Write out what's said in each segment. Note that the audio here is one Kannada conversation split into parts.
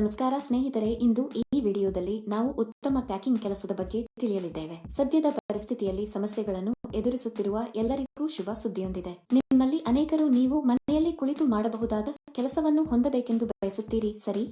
ನಮಸ್ಕಾರ ಸ್ನೇಹಿತರೆ, ಇಂದು ಈ ವಿಡಿಯೋದಲ್ಲಿ ನಾವು ಉತ್ತಮ ಪ್ಯಾಕಿಂಗ್ ಕೆಲಸದ ಬಗ್ಗೆ ತಿಳಿಯಲಿದ್ದೇವೆ. ಸದ್ಯದ ಪರಿಸ್ಥಿತಿಯಲ್ಲಿ ಸಮಸ್ಯೆಗಳನ್ನು ಎದುರಿಸುತ್ತಿರುವ ಎಲ್ಲರಿಗೂ ಶುಭ ಸುದ್ದಿಯೊಂದಿದೆ. ನಿಮ್ಮಲ್ಲಿ ಅನೇಕರು ನೀವು ಮನೆಯಲ್ಲಿ ಕುಳಿತು ಮಾಡಬಹುದಾದ ಕೆಲಸವನ್ನು ಹೊಂದಬೇಕೆಂದು ಬಯಸುತ್ತೀರಿ, ಸರಿ?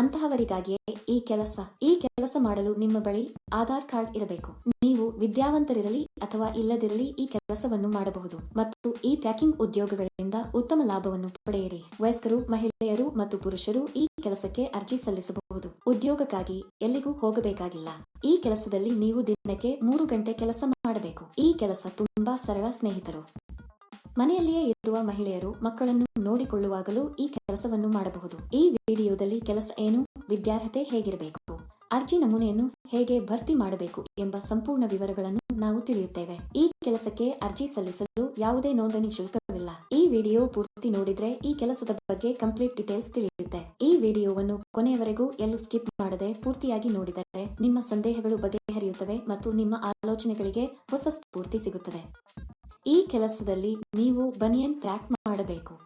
ಅಂತಹವರಿಗಾಗಿಯೇ ಈ ಕೆಲಸ ಈ ಕೆಲಸ ಮಾಡಲು ನಿಮ್ಮ ಬಳಿ ಆಧಾರ್ ಕಾರ್ಡ್ ಇರಬೇಕು. ನೀವು ವಿದ್ಯಾವಂತರಿರಲಿ ಅಥವಾ ಇಲ್ಲದಿರಲಿ ಈ ಕೆಲಸವನ್ನು ಮಾಡಬಹುದು ಮತ್ತು ಈ ಪ್ಯಾಕಿಂಗ್ ಉದ್ಯೋಗಗಳಿಂದ ಉತ್ತಮ ಲಾಭವನ್ನು ಪಡೆಯಿರಿ. ವಯಸ್ಕರು, ಮಹಿಳೆಯರು ಮತ್ತು ಪುರುಷರು ಈ ಕೆಲಸಕ್ಕೆ ಅರ್ಜಿ ಸಲ್ಲಿಸಬಹುದು. ಉದ್ಯೋಗಕ್ಕಾಗಿ ಎಲ್ಲಿಗೂ ಹೋಗಬೇಕಾಗಿಲ್ಲ. ಈ ಕೆಲಸದಲ್ಲಿ ನೀವು ದಿನಕ್ಕೆ ಮೂರು ಗಂಟೆ ಕೆಲಸ ಮಾಡಬೇಕು. ಈ ಕೆಲಸ ತುಂಬಾ ಸರಳ ಸ್ನೇಹಿತರು. ಮನೆಯಲ್ಲಿಯೇ ಇರುವ ಮಹಿಳೆಯರು ಮಕ್ಕಳನ್ನು ನೋಡಿಕೊಳ್ಳುವಾಗಲೂ ಈ ಕೆಲಸವನ್ನು ಮಾಡಬಹುದು. ಈ ವಿಡಿಯೋದಲ್ಲಿ ಕೆಲಸ ಏನು, ವಿದ್ಯಾರ್ಹತೆ ಹೇಗಿರಬೇಕು, ಅರ್ಜಿ ನಮೂನೆಯನ್ನು ಹೇಗೆ ಭರ್ತಿ ಮಾಡಬೇಕು ಎಂಬ ಸಂಪೂರ್ಣ ವಿವರಗಳನ್ನು ನಾವು ತಿಳಿಯುತ್ತೇವೆ. ಈ ಕೆಲಸಕ್ಕೆ ಅರ್ಜಿ ಸಲ್ಲಿಸಲು ಯಾವುದೇ ನೋಂದಣಿ ಶುಲ್ಕವಿಲ್ಲ. ಈ ವಿಡಿಯೋ ಪೂರ್ತಿ ನೋಡಿದ್ರೆ ಈ ಕೆಲಸದ ಬಗ್ಗೆ ಕಂಪ್ಲೀಟ್ ಡೀಟೇಲ್ಸ್ ತಿಳಿಯುತ್ತೆ ಈ ವಿಡಿಯೋವನ್ನು ಕೊನೆಯವರೆಗೂ ಎಲ್ಲೂ ಸ್ಕಿಪ್ ಮಾಡದೆ ಪೂರ್ತಿಯಾಗಿ ನೋಡಿದರೆ ನಿಮ್ಮ ಸಂದೇಹಗಳು ಬಗೆಹರಿಯುತ್ತವೆ ಮತ್ತು ನಿಮ್ಮ ಆಲೋಚನೆಗಳಿಗೆ ಹೊಸ ಸ್ಫೂರ್ತಿ ಸಿಗುತ್ತದೆ. ಈ ಕೆಲಸದಲ್ಲಿ ನೀವು ಬನಿಯನ್ ಪ್ಯಾಕ್ ಮಾಡಬೇಕು.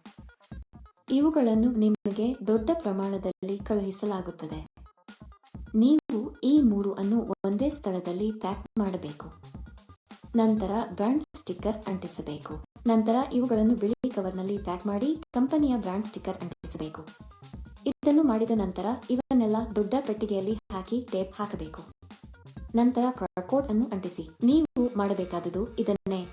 ಇವುಗಳನ್ನು ನಿಮಗೆ ದೊಡ್ಡ ಪ್ರಮಾಣದಲ್ಲಿ ಕಳುಹಿಸಲಾಗುತ್ತದೆ. ನೀವು ಈ ಮೂರು ಅನ್ನು ಒಂದೇ ಸ್ಥಳದಲ್ಲಿ ಪ್ಯಾಕ್ ಮಾಡಬೇಕು. ನಂತರ ಬ್ರಾಂಡ್ ಸ್ಟಿಕ್ಕರ್ ಅಂಟಿಸಬೇಕು. ನಂತರ ಇವುಗಳನ್ನು ಬಿಳಿ ಕವರ್ನಲ್ಲಿ ಪ್ಯಾಕ್ ಮಾಡಿ ಕಂಪನಿಯ ಬ್ರಾಂಡ್ ಸ್ಟಿಕ್ಕರ್ ಅಂಟಿಸಬೇಕು. ಇದನ್ನು ಮಾಡಿದ ನಂತರ ಇವನ್ನೆಲ್ಲ ದೊಡ್ಡ ಪೆಟ್ಟಿಗೆಯಲ್ಲಿ ಹಾಕಿ ಟೇಪ್ ಹಾಕಬೇಕು. ನಂತರ ಕೋಟ್ ಅನ್ನು ಅಂಟಿಸಿ. ನೀವು ಮಾಡಬೇಕಾದದು ಇದನ್ನೇ.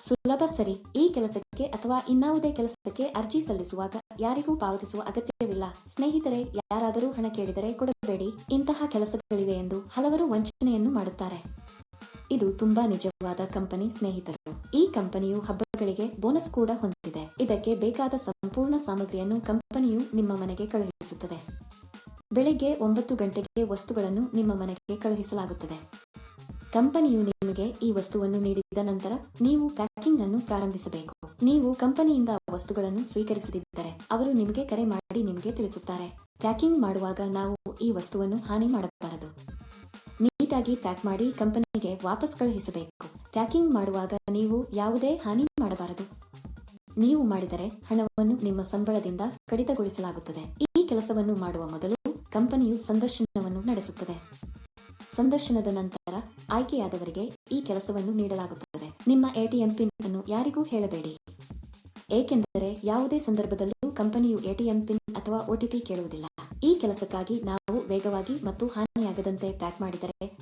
ಸುಲಭ ಸರಿ. ಈ ಕೆಲಸಕ್ಕೆ ಅಥವಾ ಇನ್ನಾವುದೇ ಕೆಲಸಕ್ಕೆ ಅರ್ಜಿ ಸಲ್ಲಿಸುವಾಗ ಯಾರಿಗೂ ಪಾವತಿಸುವ ಅಗತ್ಯವಿಲ್ಲ. ಸ್ನೇಹಿತರೆ, ಯಾರಾದರೂ ಹಣ ಕೇಳಿದರೆ ಕೊಡಬೇಡಿ. ಇಂತಹ ಕೆಲಸಗಳಿವೆ ಎಂದು ಹಲವರು ವಂಚನೆಯನ್ನು ಮಾಡುತ್ತಾರೆ. ಇದು ತುಂಬಾ ನಿಜವಾದ ಕಂಪನಿ ಸ್ನೇಹಿತರು. ಈ ಕಂಪನಿಯು ಹಬ್ಬಗಳಿಗೆ ಬೋನಸ್ ಕೂಡ ಹೊಂದಿದೆ. ಇದಕ್ಕೆ ಬೇಕಾದ ಸಂಪೂರ್ಣ ಸಾಮಗ್ರಿಯನ್ನು ಕಂಪನಿಯು ನಿಮ್ಮ ಮನೆಗೆ ಕಳುಹಿಸುತ್ತದೆ. ಬೆಳಿಗ್ಗೆ ಒಂಬತ್ತು ಗಂಟೆಗೆ ವಸ್ತುಗಳನ್ನು ನಿಮ್ಮ ಮನೆಗೆ ಕಳುಹಿಸಲಾಗುತ್ತದೆ. ಕಂಪನಿಯು ನಿಮಗೆ ಈ ವಸ್ತುವನ್ನು ನೀಡಿದ ನಂತರ ನೀವು ಪ್ಯಾಕಿಂಗ್ ಅನ್ನು ಪ್ರಾರಂಭಿಸಬೇಕು. ನೀವು ಕಂಪನಿಯಿಂದ ವಸ್ತುಗಳನ್ನು ಸ್ವೀಕರಿಸದಿದ್ದರೆ ಅವರು ನಿಮಗೆ ಕರೆ ಮಾಡಿ ನಿಮಗೆ ತಿಳಿಸುತ್ತಾರೆ. ಪ್ಯಾಕಿಂಗ್ ಮಾಡುವಾಗ ನಾವು ಈ ವಸ್ತುವನ್ನು ಹಾನಿ ಮಾಡಬಾರದು. ನೀಟಾಗಿ ಪ್ಯಾಕ್ ಮಾಡಿ ಕಂಪನಿಗೆ ವಾಪಸ್ ಕಳುಹಿಸಬೇಕು. ಪ್ಯಾಕಿಂಗ್ ಮಾಡುವಾಗ ನೀವು ಯಾವುದೇ ಹಾನಿ ಮಾಡಬಾರದು. ನೀವು ಮಾಡಿದರೆ ಹಣವನ್ನು ನಿಮ್ಮ ಸಂಬಳದಿಂದ ಕಡಿತಗೊಳಿಸಲಾಗುತ್ತದೆ. ಈ ಕೆಲಸವನ್ನು ಮಾಡುವ ಮೊದಲು ಕಂಪನಿಯು ಸಂದರ್ಶನವನ್ನು ನಡೆಸುತ್ತದೆ. ಸಂದರ್ಶನದ ನಂತರ ಆಯ್ಕೆಯಾದವರಿಗೆ ಈ ಕೆಲಸವನ್ನು ನೀಡಲಾಗುತ್ತದೆ. ನಿಮ್ಮ ಎಟಿಎಂ ಪಿನ್ ಅನ್ನು ಯಾರಿಗೂ ಹೇಳಬೇಡಿ. ಏಕೆಂದರೆ ಯಾವುದೇ ಸಂದರ್ಭದಲ್ಲೂ ಕಂಪನಿಯು ಎಟಿಎಂ ಪಿನ್ ಅಥವಾ ಒಟಿಪಿ ಕೇಳುವುದಿಲ್ಲ. ಈ ಕೆಲಸಕ್ಕಾಗಿ ನಾವು ವೇಗವಾಗಿ ಮತ್ತು ಹಾನಿಯಾಗದಂತೆ ಪ್ಯಾಕ್ ಮಾಡಿದರೆ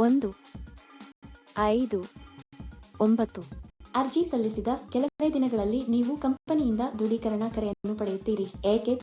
ಒಂದು ಐದು ಒಂಬತ್ತು. ಅರ್ಜಿ ಸಲ್ಲಿಸಿದ ಕೆಲವೇ ದಿನಗಳಲ್ಲಿ ನೀವು ಕಂಪನಿಯಿಂದ ದೃಢೀಕರಣ ಕರೆಯನ್ನು ಪಡೆಯುತ್ತೀರಿ. ಏಕೆ?